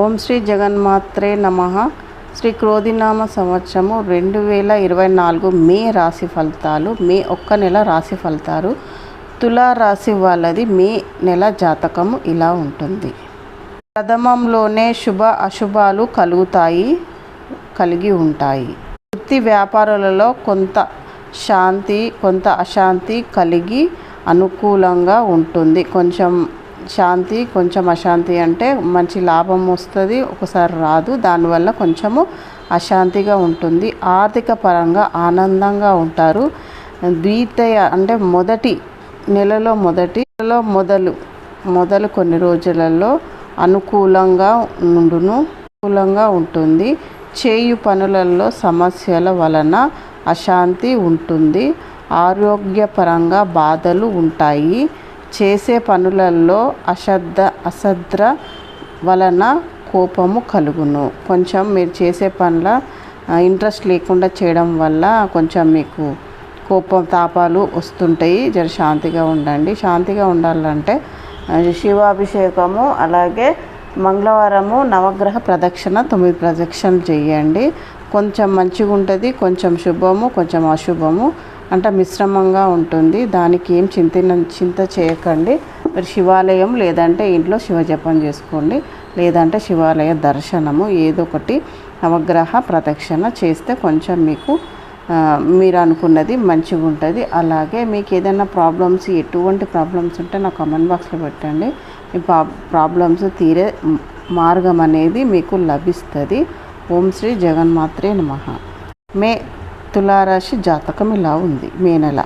ఓం శ్రీ జగన్మాత్రే నమ. శ్రీ క్రోధినామ సంవత్సరము రెండు వేల ఇరవై నాలుగు మే రాశి ఫలితాలు మే ఒక్క నెల రాశి ఫలితాలు. తులా రాశి వాళ్ళది మే నెల జాతకము ఇలా ఉంటుంది. ప్రథమంలోనే శుభ అశుభాలు కలుగుతాయి కలిగి ఉంటాయి. వృత్తి వ్యాపారాలలో కొంత శాంతి కొంత అశాంతి కలిగి అనుకూలంగా ఉంటుంది. కొంచెం శాంతి కొంచెం అశాంతి అంటే మంచి లాభం వస్తుంది ఒకసారి రాదు. దానివల్ల కొంచెము అశాంతిగా ఉంటుంది. ఆర్థిక పరంగా ఆనందంగా ఉంటారు. ద్వితీయ అంటే మొదటి నెలలో మొదటి నెలలో మొదలు మొదలు కొన్ని రోజులలో అనుకూలంగా ఉండును అనుకూలంగా ఉంటుంది. చేయు పనులలో సమస్యల వలన అశాంతి ఉంటుంది. ఆరోగ్యపరంగా బాధలు ఉంటాయి. చేసే పనులలో అశ్రద్ధ అశ్రద్ధ వలన కోపము కలుగును. కొంచెం మీరు చేసే పనుల ఇంట్రెస్ట్ లేకుండా చేయడం వల్ల కొంచెం మీకు కోపం తాపాలు వస్తుంటాయి. జర శాంతిగా ఉండండి. శాంతిగా ఉండాలంటే శివాభిషేకము అలాగే మంగళవారము నవగ్రహ ప్రదక్షిణ తొమ్మిది ప్రదక్షిణలు చేయండి. కొంచెం మంచిగా ఉంటుంది కొంచెం శుభము కొంచెం అశుభము. అంటే మిశ్రమంగా ఉంటుంది. దానికి ఏం చింత చింత చేయకండి. మీరు శివాలయం లేదంటే ఇంట్లో శివజపం చేసుకోండి. లేదంటే శివాలయ దర్శనము ఏదో ఒకటి నవగ్రహ ప్రదక్షిణ చేస్తే కొంచెం మీకు మీరు అనుకున్నది మంచిగా ఉంటుంది అలాగే మీకు ఏదైనా ప్రాబ్లమ్స్ ఎటువంటి ప్రాబ్లమ్స్ ఉంటే నా కామెంట్ బాక్స్లో పెట్టండి. మీ ప్రాబ్లమ్స్ తీరే మార్గం అనేది మీకు లభిస్తుంది. ఓం శ్రీ జగన్మాత్రే నమ. మే తులారాశి జాతకం ఇలా ఉంది. మే నెల.